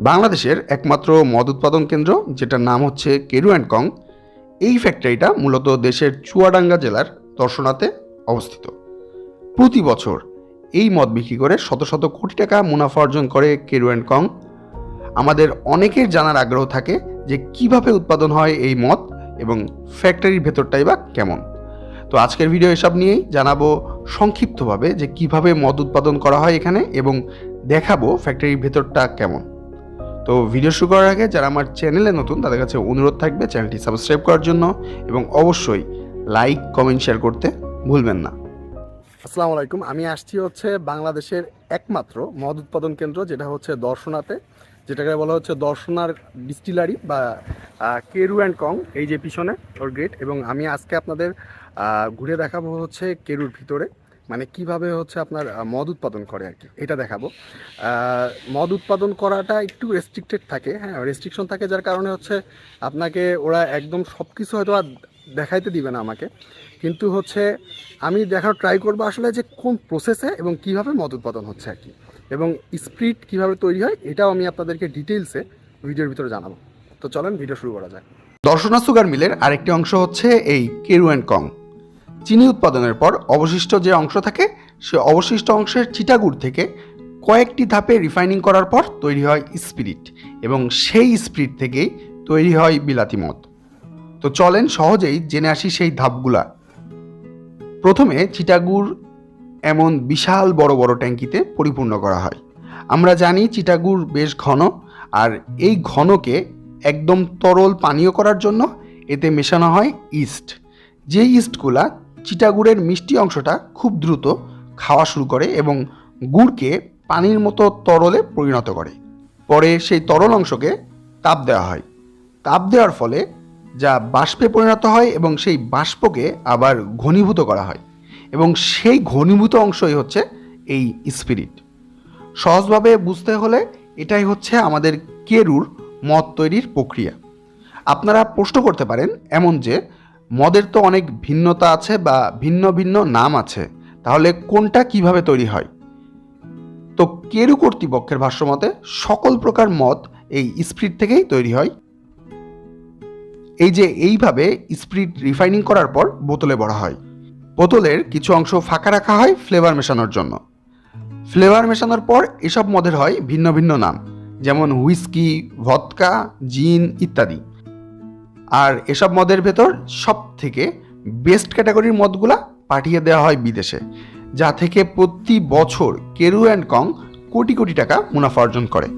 বাংলাদেশের একমাত্র মদ উৎপাদন কেন্দ্র, যেটার নাম হচ্ছে কেরু অ্যান্ড কং, এই ফ্যাক্টরিটা মূলত দেশের চুয়াডাঙ্গা জেলার দর্শনাতে অবস্থিত। প্রতি বছর এই মদ বিক্রি করে শত শত কোটি টাকা মুনাফা অর্জন করে কেরু অ্যান্ড কং। আমাদের অনেকের জানার আগ্রহ থাকে যে কীভাবে উৎপাদন হয় এই মদ এবং ফ্যাক্টরির ভেতরটাই বা কেমন। তো আজকের ভিডিও এসব নিয়েই জানাব সংক্ষিপ্তভাবে যে কীভাবে মদ উৎপাদন করা হয় এখানে এবং দেখাবো ফ্যাক্টরির ভেতরটা কেমন। তো ভিডিও শুরু করার আগে যারা আমার চ্যানেলে নতুন, তাদের কাছে অনুরোধ থাকবে চ্যানেলটি সাবস্ক্রাইব করার জন্য এবং অবশ্যই লাইক কমেন্ট শেয়ার করতে ভুলবেন না। আসসালামু আলাইকুম, আমি আসছি হচ্ছে বাংলাদেশের একমাত্র মদ উৎপাদন কেন্দ্র, যেটা হচ্ছে দর্শনাতে, যেটাকে বলা হচ্ছে দর্শনার ডিস্টিলারি বা কেরু অ্যান্ড কং, এই যে পিছনে, ওর গেট এবং আমি আজকে আপনাদের ঘুরে দেখাবো হচ্ছে কেরুর ভিতরে মানে কীভাবে হচ্ছে আপনার মদ উৎপাদন করে আর কি, এটা দেখাবো। মদ উৎপাদন করাটা একটু রেস্ট্রিক্টেড থাকে হ্যাঁ রেস্ট্রিকশন থাকে যার কারণে হচ্ছে আপনাকে ওরা একদম সব কিছু হয়তো আর দেখাইতে দিবে না আমাকে। কিন্তু হচ্ছে আমি দেখার ট্রাই করব আসলে যে কোন প্রসেসে এবং কীভাবে মদ উৎপাদন হচ্ছে আর কি। এবং স্প্রিট কীভাবে তৈরি হয় এটাও আমি আপনাদেরকে ডিটেলসে ভিডিওর ভিতরে জানাব। তো চলেন ভিডিও শুরু করা যায় দর্শনা সুগার মিলের আরেকটি অংশ হচ্ছে এই কেরু অ্যান্ড কং। চিনি উৎপাদনের পর অবশিষ্ট যে অংশ থাকে, সে অবশিষ্ট অংশের চিটাগুড় থেকে কয়েকটি ধাপে রিফাইনিং করার পর তৈরি হয় স্পিরিট এবং সেই স্পিরিট থেকেই তৈরি হয় বিলাতি মদ। তো চলেন সহজেই জেনে আসি সেই ধাপগুলা। প্রথমে চিটাগুড় এমন বিশাল বড় বড় ট্যাঙ্কিতে পরিপূর্ণ করা হয়। আমরা জানি চিটাগুড় বেশ ঘন, আর এই ঘনকে একদম তরল পানীয় করার জন্য এতে মেশানো হয় ইস্ট। যে ইস্টগুলা চিটাগুড়ের মিষ্টি অংশটা খুব দ্রুত খাওয়া শুরু করে এবং গুড়কে পানির মতো তরলে পরিণত করে। পরে সেই তরল অংশকে তাপ দেওয়া হয়। তাপ দেওয়ার ফলে যা বাষ্পে পরিণত হয় এবং সেই বাষ্পকে আবার ঘনীভূত করা হয়। এবং সেই ঘনীভূত অংশই হচ্ছে এই স্পিরিট। সহজভাবে বুঝতে হলে এটাই হচ্ছে আমাদের কেরুর মদ তৈরির প্রক্রিয়া। আপনারা প্রশ্ন করতে পারেন এমন যে, মদের তো অনেক ভিন্নতা আছে বা ভিন্ন ভিন্ন নাম আছে, তাহলে কোনটা কীভাবে তৈরি হয়? তো কেরু কর্তৃপক্ষের ভাষ্যমতে সকল প্রকার মদ এই স্প্রিট থেকেই তৈরি হয়। এই যে এইভাবে স্প্রিট রিফাইনিং করার পর বোতলে ভরা হয়। বোতলের কিছু অংশ ফাঁকা রাখা হয় ফ্লেভার মেশানোর জন্য। ফ্লেভার মেশানোর পর এসব মদের হয় ভিন্ন ভিন্ন নাম, যেমন হুইস্কি, ভদকা, জিন ইত্যাদি। আর এসব মদের ভেতর সব থেকে বেস্ট ক্যাটাগরির মদগুলা পাঠিয়ে দেওয়া হয় বিদেশে, যা থেকে প্রতি বছর কেরু অ্যান্ড কং কোটি কোটি টাকা মুনাফা অর্জন করে।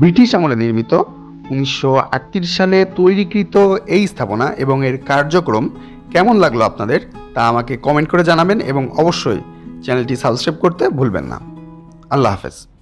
ব্রিটিশ আমলে নির্মিত, উনিশশো আটত্রিশ সালে তৈরিকৃত এই স্থাপনা এবং এর কার্যক্রম কেমন লাগল আপনাদের তা আমাকে কমেন্ট করে জানাবেন এবং অবশ্যই চ্যানেলটি সাবস্ক্রাইব করতে ভুলবেন না। আল্লাহ হাফেজ।